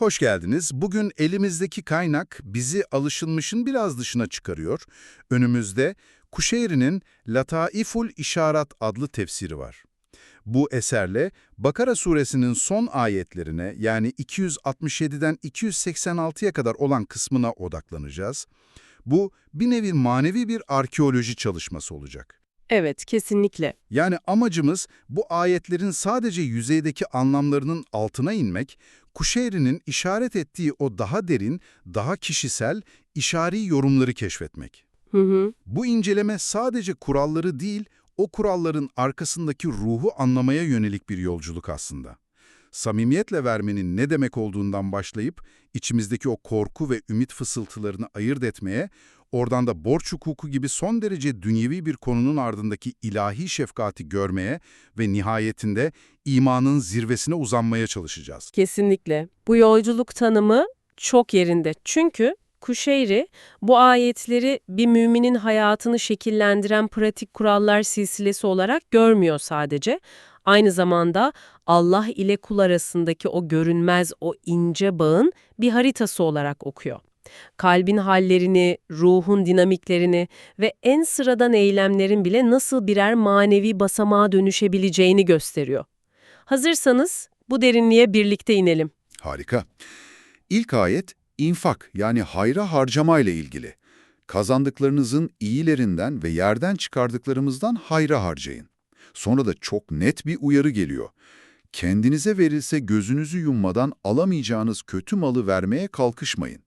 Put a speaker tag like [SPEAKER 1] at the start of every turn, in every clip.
[SPEAKER 1] Hoş geldiniz. Bugün elimizdeki kaynak bizi alışılmışın biraz dışına çıkarıyor. Önümüzde Kuşeyri'nin Lataiful İşarat adlı tefsiri var. Bu eserle Bakara suresinin son ayetlerine yani 267'den 286'ya kadar olan kısmına odaklanacağız. Bu bir nevi manevi bir arkeoloji çalışması olacak.
[SPEAKER 2] Evet, kesinlikle.
[SPEAKER 1] Yani amacımız bu ayetlerin sadece yüzeydeki anlamlarının altına inmek, Kuşeyri'nin işaret ettiği o daha derin, daha kişisel, işari yorumları keşfetmek.
[SPEAKER 2] Hı hı.
[SPEAKER 1] Bu inceleme sadece kuralları değil, o kuralların arkasındaki ruhu anlamaya yönelik bir yolculuk aslında. Samimiyetle vermenin ne demek olduğundan başlayıp, içimizdeki o korku ve ümit fısıltılarını ayırt etmeye, oradan da borç hukuku gibi son derece dünyevi bir konunun ardındaki ilahi şefkati görmeye ve nihayetinde imanın zirvesine uzanmaya çalışacağız.
[SPEAKER 2] Kesinlikle. Bu yolculuk tanımı çok yerinde. Çünkü Kuşeyri bu ayetleri bir müminin hayatını şekillendiren pratik kurallar silsilesi olarak görmüyor sadece. Aynı zamanda Allah ile kul arasındaki o görünmez, o ince bağın bir haritası olarak okuyor. Kalbin hallerini, ruhun dinamiklerini ve en sıradan eylemlerin bile nasıl birer manevi basamağa dönüşebileceğini gösteriyor. Hazırsanız bu derinliğe birlikte inelim.
[SPEAKER 3] Harika. İlk ayet infak yani hayra harcama ile ilgili. Kazandıklarınızın iyilerinden ve yerden çıkardıklarımızdan hayra harcayın. Sonra da çok net bir uyarı geliyor. Kendinize verilse gözünüzü yummadan alamayacağınız kötü malı vermeye kalkışmayın.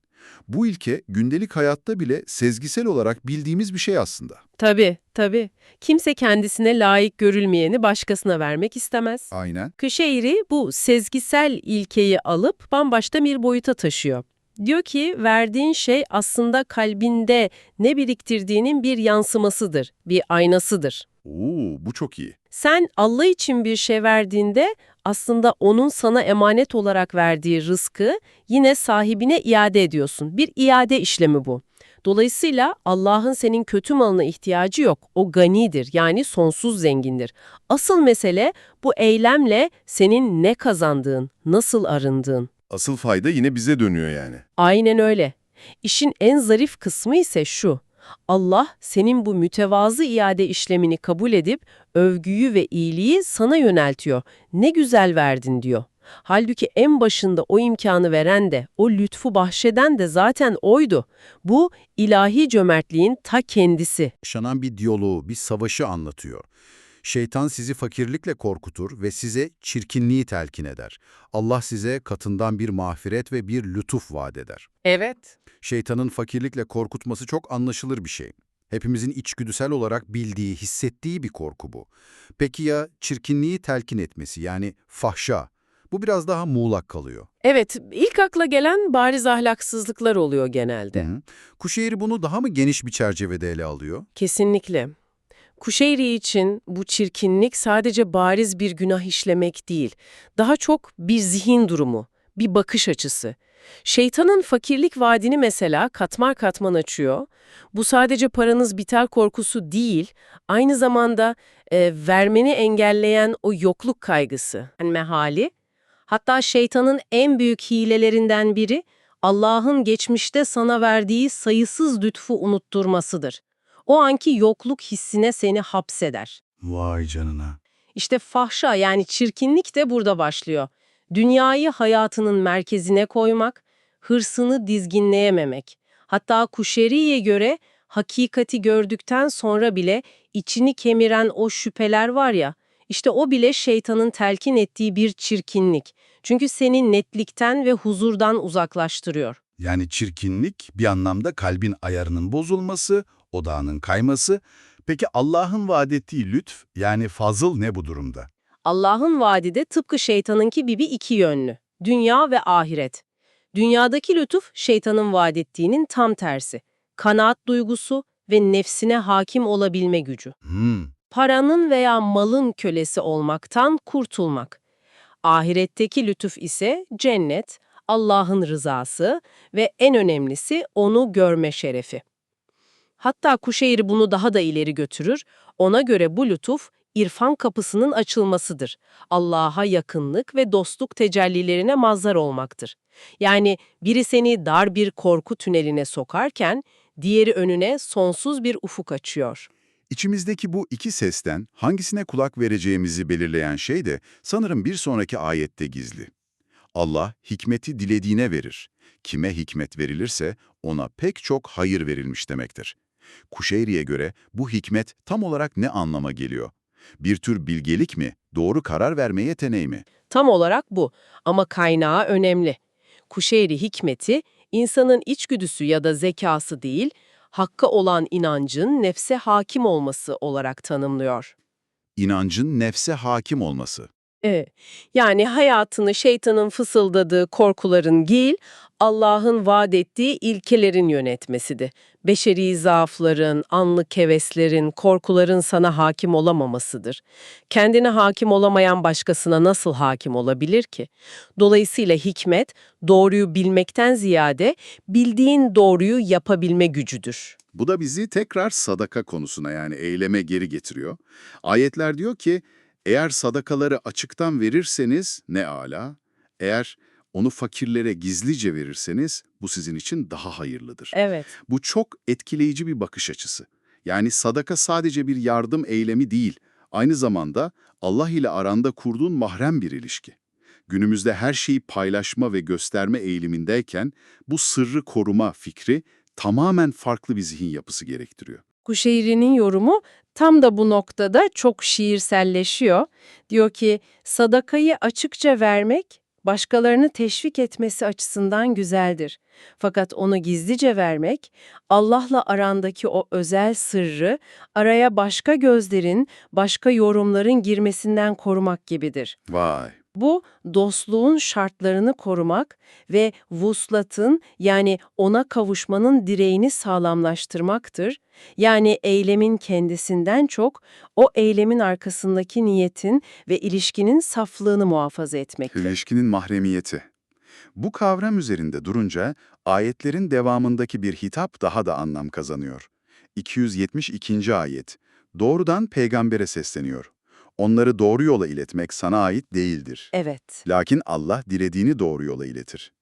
[SPEAKER 3] Bu ilke gündelik hayatta bile sezgisel olarak bildiğimiz bir şey aslında.
[SPEAKER 2] Tabii, tabii. Kimse kendisine layık görülmeyeni başkasına vermek istemez.
[SPEAKER 3] Aynen.
[SPEAKER 2] Kışeyri bu sezgisel ilkeyi alıp bambaşka bir boyuta taşıyor. Diyor ki verdiğin şey aslında kalbinde ne biriktirdiğinin bir yansımasıdır, bir aynasıdır.
[SPEAKER 3] Oo, bu çok iyi.
[SPEAKER 2] Sen Allah için bir şey verdiğinde aslında onun sana emanet olarak verdiği rızkı yine sahibine iade ediyorsun. Bir iade işlemi bu. Dolayısıyla Allah'ın senin kötü malına ihtiyacı yok. O ganidir yani sonsuz zengindir. Asıl mesele bu eylemle senin ne kazandığın, nasıl arındığın.
[SPEAKER 4] Asıl fayda yine bize dönüyor yani.
[SPEAKER 2] Aynen öyle. İşin en zarif kısmı ise şu. Allah senin bu mütevazı iade işlemini kabul edip övgüyü ve iyiliği sana yöneltiyor. Ne güzel verdin diyor. Halbuki en başında o imkanı veren de, o lütfu bahşeden de zaten oydu. Bu ilahi cömertliğin ta kendisi.
[SPEAKER 1] yaşanan bir diyaloğu, bir savaşı anlatıyor. Şeytan sizi fakirlikle korkutur ve size çirkinliği telkin eder. Allah size katından bir mağfiret ve bir lütuf vaat eder.
[SPEAKER 2] Evet.
[SPEAKER 1] Şeytanın fakirlikle korkutması çok anlaşılır bir şey. Hepimizin içgüdüsel olarak bildiği, hissettiği bir korku bu. Peki ya çirkinliği telkin etmesi yani fahşa? Bu biraz daha muğlak kalıyor.
[SPEAKER 2] Evet, ilk akla gelen bariz ahlaksızlıklar oluyor genelde.
[SPEAKER 1] Hı hı. Kuşehir bunu daha mı geniş bir çerçevede ele alıyor?
[SPEAKER 2] Kesinlikle. Kuşeyri için bu çirkinlik sadece bariz bir günah işlemek değil, daha çok bir zihin durumu, bir bakış açısı. Şeytanın fakirlik vaadini mesela katmar katman açıyor. Bu sadece paranız biter korkusu değil, aynı zamanda e, vermeni engelleyen o yokluk kaygısı, yani mehali. Hatta şeytanın en büyük hilelerinden biri Allah'ın geçmişte sana verdiği sayısız lütfu unutturmasıdır. O anki yokluk hissine seni hapseder.
[SPEAKER 1] Vay canına.
[SPEAKER 2] İşte fahşa yani çirkinlik de burada başlıyor. Dünyayı hayatının merkezine koymak, hırsını dizginleyememek. Hatta Kuşeri'ye göre hakikati gördükten sonra bile içini kemiren o şüpheler var ya, işte o bile şeytanın telkin ettiği bir çirkinlik. Çünkü seni netlikten ve huzurdan uzaklaştırıyor.
[SPEAKER 1] Yani çirkinlik bir anlamda kalbin ayarının bozulması, odağının kayması. Peki Allah'ın vaat ettiği lütf yani fazıl ne bu durumda?
[SPEAKER 2] Allah'ın vaadi de tıpkı şeytanınki gibi iki yönlü. Dünya ve ahiret. Dünyadaki lütuf şeytanın vaat ettiğinin tam tersi. Kanaat duygusu ve nefsine hakim olabilme gücü.
[SPEAKER 1] Hmm,
[SPEAKER 2] Paranın veya malın kölesi olmaktan kurtulmak. Ahiretteki lütuf ise cennet, Allah'ın rızası ve en önemlisi onu görme şerefi. Hatta Kuşeyri bunu daha da ileri götürür. Ona göre bu lütuf irfan kapısının açılmasıdır. Allah'a yakınlık ve dostluk tecellilerine mazhar olmaktır. Yani biri seni dar bir korku tüneline sokarken diğeri önüne sonsuz bir ufuk açıyor.
[SPEAKER 5] İçimizdeki bu iki sesten hangisine kulak vereceğimizi belirleyen şey de sanırım bir sonraki ayette gizli. Allah hikmeti dilediğine verir. Kime hikmet verilirse ona pek çok hayır verilmiş demektir. Kuşeyri'ye göre bu hikmet tam olarak ne anlama geliyor? Bir tür bilgelik mi, doğru karar verme yeteneği mi?
[SPEAKER 2] Tam olarak bu ama kaynağı önemli. Kuşeyri hikmeti insanın içgüdüsü ya da zekası değil, hakka olan inancın nefse hakim olması olarak tanımlıyor.
[SPEAKER 5] İnancın nefse hakim olması.
[SPEAKER 2] Yani hayatını şeytanın fısıldadığı korkuların değil, Allah'ın vaat ettiği ilkelerin yönetmesidir. Beşeri zaafların, anlık heveslerin, korkuların sana hakim olamamasıdır. Kendine hakim olamayan başkasına nasıl hakim olabilir ki? Dolayısıyla hikmet, doğruyu bilmekten ziyade bildiğin doğruyu yapabilme gücüdür.
[SPEAKER 1] Bu da bizi tekrar sadaka konusuna yani eyleme geri getiriyor. Ayetler diyor ki, eğer sadakaları açıktan verirseniz ne ala, eğer onu fakirlere gizlice verirseniz bu sizin için daha hayırlıdır.
[SPEAKER 2] Evet.
[SPEAKER 1] Bu çok etkileyici bir bakış açısı. Yani sadaka sadece bir yardım eylemi değil, aynı zamanda Allah ile aranda kurduğun mahrem bir ilişki. Günümüzde her şeyi paylaşma ve gösterme eğilimindeyken bu sırrı koruma fikri tamamen farklı bir zihin yapısı gerektiriyor.
[SPEAKER 2] Kuşeyri'nin yorumu tam da bu noktada çok şiirselleşiyor. Diyor ki sadakayı açıkça vermek başkalarını teşvik etmesi açısından güzeldir. Fakat onu gizlice vermek Allah'la arandaki o özel sırrı araya başka gözlerin, başka yorumların girmesinden korumak gibidir.
[SPEAKER 1] Vay!
[SPEAKER 2] Bu dostluğun şartlarını korumak ve vuslatın yani ona kavuşmanın direğini sağlamlaştırmaktır. Yani eylemin kendisinden çok o eylemin arkasındaki niyetin ve ilişkinin saflığını muhafaza etmektir.
[SPEAKER 1] İlişkinin mahremiyeti. Bu kavram üzerinde durunca ayetlerin devamındaki bir hitap daha da anlam kazanıyor. 272. ayet. Doğrudan peygambere sesleniyor. Onları doğru yola iletmek sana ait değildir.
[SPEAKER 2] Evet.
[SPEAKER 1] Lakin Allah dilediğini doğru yola iletir.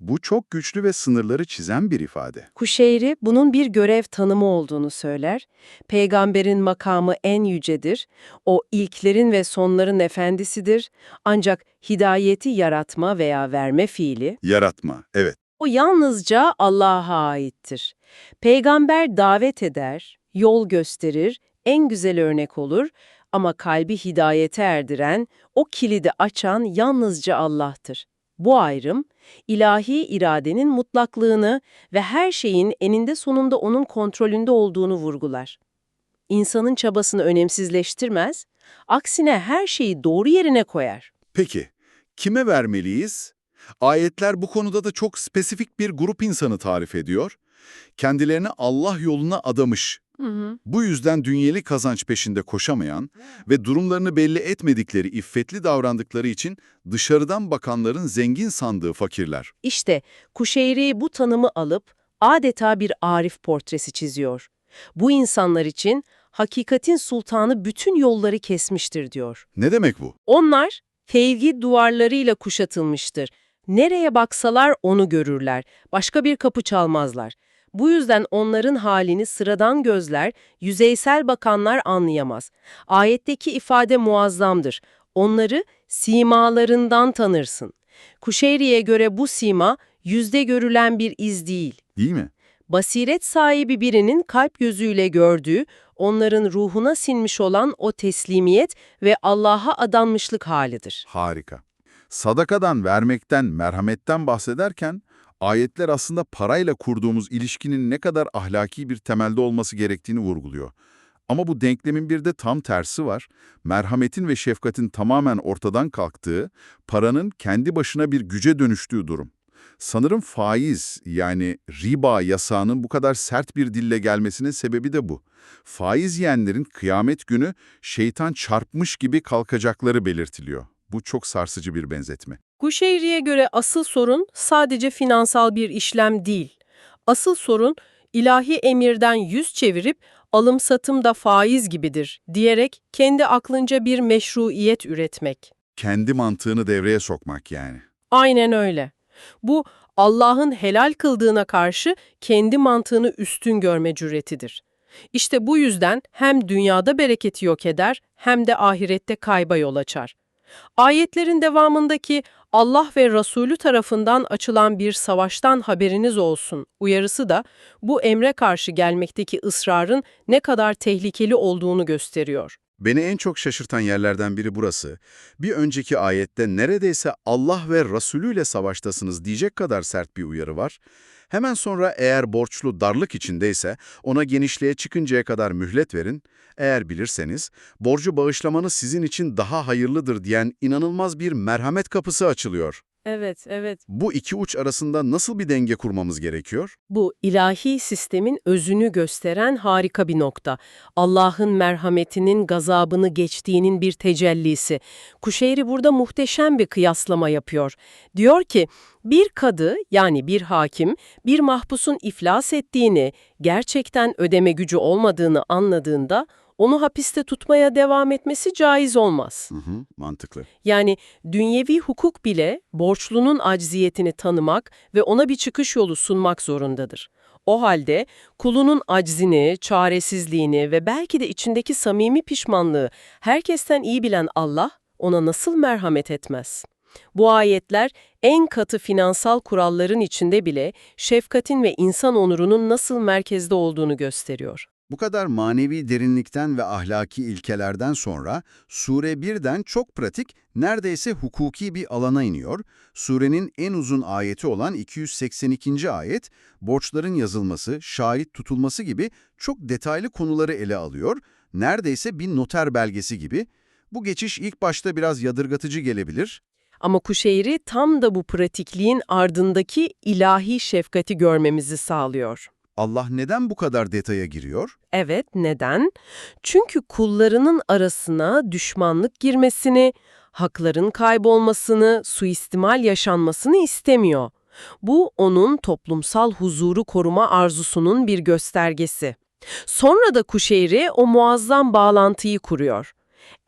[SPEAKER 1] Bu çok güçlü ve sınırları çizen bir ifade.
[SPEAKER 2] Kuşeyri bunun bir görev tanımı olduğunu söyler. Peygamberin makamı en yücedir. O ilklerin ve sonların efendisidir. Ancak hidayeti yaratma veya verme fiili
[SPEAKER 1] Yaratma, evet.
[SPEAKER 2] O yalnızca Allah'a aittir. Peygamber davet eder, yol gösterir, en güzel örnek olur ama kalbi hidayete erdiren, o kilidi açan yalnızca Allah'tır. Bu ayrım, ilahi iradenin mutlaklığını ve her şeyin eninde sonunda onun kontrolünde olduğunu vurgular. İnsanın çabasını önemsizleştirmez, aksine her şeyi doğru yerine koyar.
[SPEAKER 1] Peki, kime vermeliyiz? Ayetler bu konuda da çok spesifik bir grup insanı tarif ediyor. Kendilerini Allah yoluna adamış, bu yüzden dünyeli kazanç peşinde koşamayan ve durumlarını belli etmedikleri iffetli davrandıkları için dışarıdan bakanların zengin sandığı fakirler.
[SPEAKER 2] İşte Kuşeyri bu tanımı alıp adeta bir Arif portresi çiziyor. Bu insanlar için hakikatin sultanı bütün yolları kesmiştir diyor.
[SPEAKER 1] Ne demek bu?
[SPEAKER 2] Onlar fevgi duvarlarıyla kuşatılmıştır. Nereye baksalar onu görürler. Başka bir kapı çalmazlar. Bu yüzden onların halini sıradan gözler, yüzeysel bakanlar anlayamaz. Ayetteki ifade muazzamdır. Onları simalarından tanırsın. Kuşeyri'ye göre bu sima yüzde görülen bir iz değil.
[SPEAKER 1] Değil mi?
[SPEAKER 2] Basiret sahibi birinin kalp gözüyle gördüğü, onların ruhuna sinmiş olan o teslimiyet ve Allah'a adanmışlık halidir.
[SPEAKER 1] Harika. Sadakadan, vermekten, merhametten bahsederken ayetler aslında parayla kurduğumuz ilişkinin ne kadar ahlaki bir temelde olması gerektiğini vurguluyor. Ama bu denklemin bir de tam tersi var. Merhametin ve şefkatin tamamen ortadan kalktığı, paranın kendi başına bir güce dönüştüğü durum. Sanırım faiz yani riba yasağının bu kadar sert bir dille gelmesinin sebebi de bu. Faiz yiyenlerin kıyamet günü şeytan çarpmış gibi kalkacakları belirtiliyor. Bu çok sarsıcı bir benzetme.
[SPEAKER 2] Kuşeyri'ye göre asıl sorun sadece finansal bir işlem değil. Asıl sorun ilahi emirden yüz çevirip alım-satım da faiz gibidir diyerek kendi aklınca bir meşruiyet üretmek.
[SPEAKER 1] Kendi mantığını devreye sokmak yani.
[SPEAKER 2] Aynen öyle. Bu Allah'ın helal kıldığına karşı kendi mantığını üstün görme cüretidir. İşte bu yüzden hem dünyada bereketi yok eder hem de ahirette kayba yol açar. Ayetlerin devamındaki Allah ve Resulü tarafından açılan bir savaştan haberiniz olsun uyarısı da bu emre karşı gelmekteki ısrarın ne kadar tehlikeli olduğunu gösteriyor.
[SPEAKER 1] Beni en çok şaşırtan yerlerden biri burası. Bir önceki ayette neredeyse Allah ve Resulü ile savaştasınız diyecek kadar sert bir uyarı var. Hemen sonra eğer borçlu darlık içindeyse ona genişliğe çıkıncaya kadar mühlet verin. Eğer bilirseniz borcu bağışlamanız sizin için daha hayırlıdır diyen inanılmaz bir merhamet kapısı açılıyor.
[SPEAKER 2] Evet, evet.
[SPEAKER 1] Bu iki uç arasında nasıl bir denge kurmamız gerekiyor?
[SPEAKER 2] Bu ilahi sistemin özünü gösteren harika bir nokta. Allah'ın merhametinin gazabını geçtiğinin bir tecellisi. Kuşeyri burada muhteşem bir kıyaslama yapıyor. Diyor ki, bir kadı yani bir hakim bir mahpusun iflas ettiğini, gerçekten ödeme gücü olmadığını anladığında onu hapiste tutmaya devam etmesi caiz olmaz.
[SPEAKER 1] Hı hı, mantıklı.
[SPEAKER 2] Yani dünyevi hukuk bile borçlunun acziyetini tanımak ve ona bir çıkış yolu sunmak zorundadır. O halde kulunun aczini, çaresizliğini ve belki de içindeki samimi pişmanlığı herkesten iyi bilen Allah ona nasıl merhamet etmez? Bu ayetler en katı finansal kuralların içinde bile şefkatin ve insan onurunun nasıl merkezde olduğunu gösteriyor.
[SPEAKER 1] Bu kadar manevi derinlikten ve ahlaki ilkelerden sonra sure birden çok pratik, neredeyse hukuki bir alana iniyor. Surenin en uzun ayeti olan 282. ayet, borçların yazılması, şahit tutulması gibi çok detaylı konuları ele alıyor. Neredeyse bir noter belgesi gibi. Bu geçiş ilk başta biraz yadırgatıcı gelebilir.
[SPEAKER 2] Ama Kuşeyri tam da bu pratikliğin ardındaki ilahi şefkati görmemizi sağlıyor.
[SPEAKER 1] Allah neden bu kadar detaya giriyor?
[SPEAKER 2] Evet, neden? Çünkü kullarının arasına düşmanlık girmesini, hakların kaybolmasını, suistimal yaşanmasını istemiyor. Bu onun toplumsal huzuru koruma arzusunun bir göstergesi. Sonra da Kuşeyri o muazzam bağlantıyı kuruyor.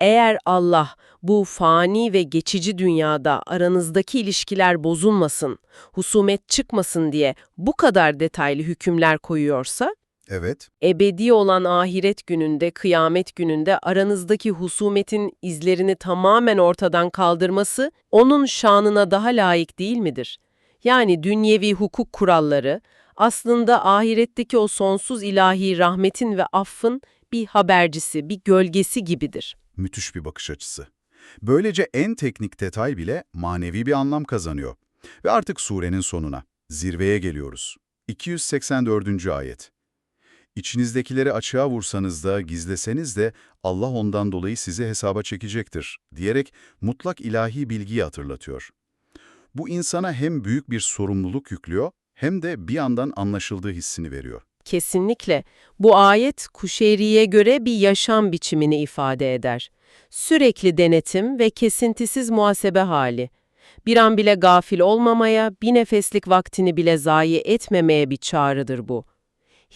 [SPEAKER 2] Eğer Allah bu fani ve geçici dünyada aranızdaki ilişkiler bozulmasın, husumet çıkmasın diye bu kadar detaylı hükümler koyuyorsa,
[SPEAKER 1] Evet.
[SPEAKER 2] ebedi olan ahiret gününde, kıyamet gününde aranızdaki husumetin izlerini tamamen ortadan kaldırması onun şanına daha layık değil midir? Yani dünyevi hukuk kuralları aslında ahiretteki o sonsuz ilahi rahmetin ve affın bir habercisi, bir gölgesi gibidir.
[SPEAKER 1] Müthiş bir bakış açısı. Böylece en teknik detay bile manevi bir anlam kazanıyor. Ve artık surenin sonuna, zirveye geliyoruz. 284. ayet. İçinizdekileri açığa vursanız da, gizleseniz de Allah ondan dolayı sizi hesaba çekecektir, diyerek mutlak ilahi bilgiyi hatırlatıyor. Bu insana hem büyük bir sorumluluk yüklüyor, hem de bir yandan anlaşıldığı hissini veriyor.
[SPEAKER 2] Kesinlikle. Bu ayet Kuşeyri'ye göre bir yaşam biçimini ifade eder. Sürekli denetim ve kesintisiz muhasebe hali. Bir an bile gafil olmamaya, bir nefeslik vaktini bile zayi etmemeye bir çağrıdır bu.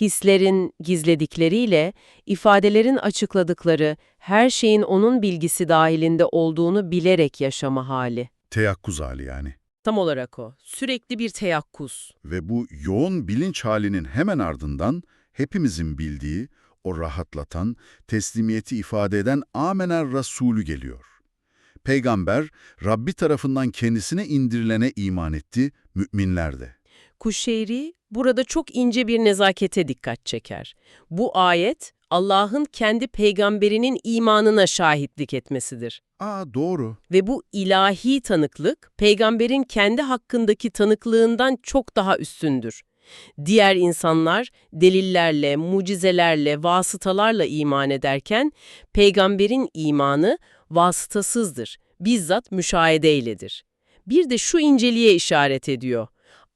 [SPEAKER 2] Hislerin gizledikleriyle, ifadelerin açıkladıkları, her şeyin onun bilgisi dahilinde olduğunu bilerek yaşama hali.
[SPEAKER 1] Teyakkuz hali yani.
[SPEAKER 2] Tam olarak o. Sürekli bir teyakkuz.
[SPEAKER 1] Ve bu yoğun bilinç halinin hemen ardından hepimizin bildiği, o rahatlatan, teslimiyeti ifade eden Amener Resulü geliyor. Peygamber, Rabbi tarafından kendisine indirilene iman etti, müminler de.
[SPEAKER 2] Kuşeyri burada çok ince bir nezakete dikkat çeker. Bu ayet Allah'ın kendi peygamberinin imanına şahitlik etmesidir.
[SPEAKER 1] Aa doğru.
[SPEAKER 2] Ve bu ilahi tanıklık peygamberin kendi hakkındaki tanıklığından çok daha üstündür. Diğer insanlar delillerle, mucizelerle, vasıtalarla iman ederken peygamberin imanı vasıtasızdır, bizzat müşahedeyledir. Bir de şu inceliğe işaret ediyor.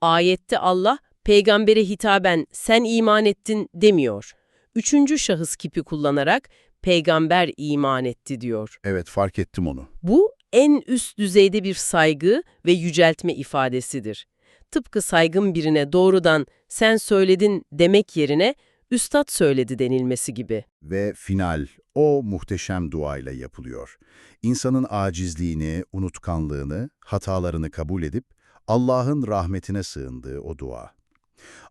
[SPEAKER 2] Ayette Allah peygambere hitaben sen iman ettin demiyor. Üçüncü şahıs kipi kullanarak peygamber iman etti diyor.
[SPEAKER 1] Evet fark ettim onu.
[SPEAKER 2] Bu en üst düzeyde bir saygı ve yüceltme ifadesidir. Tıpkı saygın birine doğrudan sen söyledin demek yerine üstad söyledi denilmesi gibi.
[SPEAKER 1] Ve final o muhteşem duayla yapılıyor. İnsanın acizliğini, unutkanlığını, hatalarını kabul edip Allah'ın rahmetine sığındığı o dua.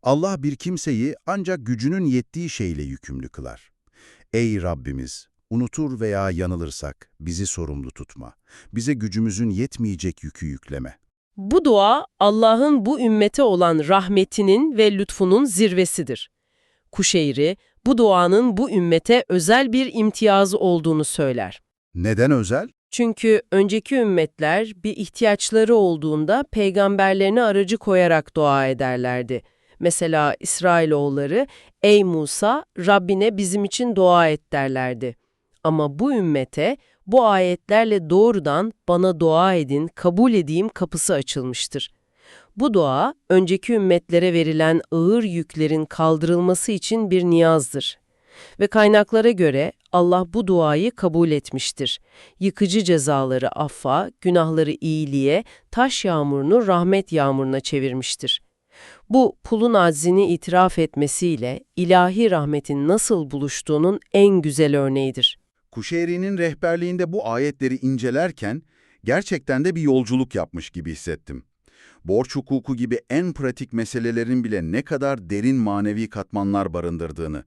[SPEAKER 1] Allah bir kimseyi ancak gücünün yettiği şeyle yükümlü kılar. Ey Rabbimiz! Unutur veya yanılırsak bizi sorumlu tutma. Bize gücümüzün yetmeyecek yükü yükleme.
[SPEAKER 2] Bu dua Allah'ın bu ümmete olan rahmetinin ve lütfunun zirvesidir. Kuşeyri, bu duanın bu ümmete özel bir imtiyazı olduğunu söyler.
[SPEAKER 1] Neden özel?
[SPEAKER 2] Çünkü önceki ümmetler bir ihtiyaçları olduğunda peygamberlerini aracı koyarak dua ederlerdi. Mesela İsrailoğulları, ''Ey Musa, Rabbine bizim için dua et.'' derlerdi. Ama bu ümmete bu ayetlerle doğrudan bana dua edin, kabul edeyim kapısı açılmıştır. Bu dua, önceki ümmetlere verilen ağır yüklerin kaldırılması için bir niyazdır. Ve kaynaklara göre Allah bu duayı kabul etmiştir. Yıkıcı cezaları affa, günahları iyiliğe, taş yağmurunu rahmet yağmuruna çevirmiştir. Bu pulun aczini itiraf etmesiyle ilahi rahmetin nasıl buluştuğunun en güzel örneğidir.
[SPEAKER 6] Kuşeyri'nin rehberliğinde bu ayetleri incelerken gerçekten de bir yolculuk yapmış gibi hissettim. Borç hukuku gibi en pratik meselelerin bile ne kadar derin manevi katmanlar barındırdığını,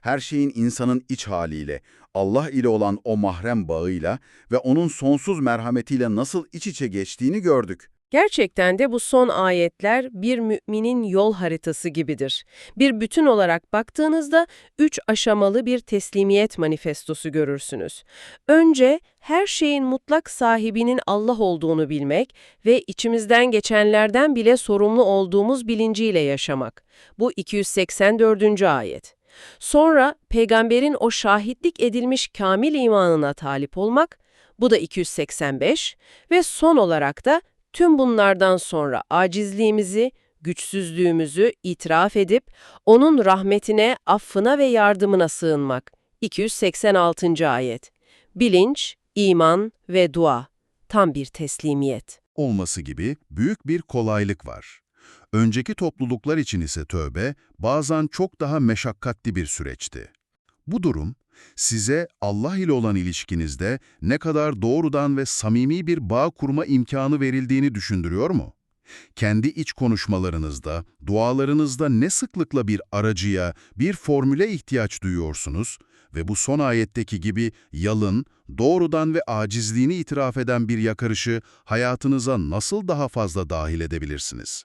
[SPEAKER 6] her şeyin insanın iç haliyle, Allah ile olan o mahrem bağıyla ve onun sonsuz merhametiyle nasıl iç içe geçtiğini gördük.
[SPEAKER 2] Gerçekten de bu son ayetler bir müminin yol haritası gibidir. Bir bütün olarak baktığınızda üç aşamalı bir teslimiyet manifestosu görürsünüz. Önce her şeyin mutlak sahibinin Allah olduğunu bilmek ve içimizden geçenlerden bile sorumlu olduğumuz bilinciyle yaşamak. Bu 284. ayet. Sonra peygamberin o şahitlik edilmiş kamil imanına talip olmak, bu da 285 ve son olarak da Tüm bunlardan sonra acizliğimizi, güçsüzlüğümüzü itiraf edip onun rahmetine, affına ve yardımına sığınmak. 286. ayet. Bilinç, iman ve dua. Tam bir teslimiyet.
[SPEAKER 1] olması gibi büyük bir kolaylık var. Önceki topluluklar için ise tövbe bazen çok daha meşakkatli bir süreçti. Bu durum size Allah ile olan ilişkinizde ne kadar doğrudan ve samimi bir bağ kurma imkanı verildiğini düşündürüyor mu? Kendi iç konuşmalarınızda, dualarınızda ne sıklıkla bir aracıya, bir formüle ihtiyaç duyuyorsunuz ve bu son ayetteki gibi yalın, doğrudan ve acizliğini itiraf eden bir yakarışı hayatınıza nasıl daha fazla dahil edebilirsiniz?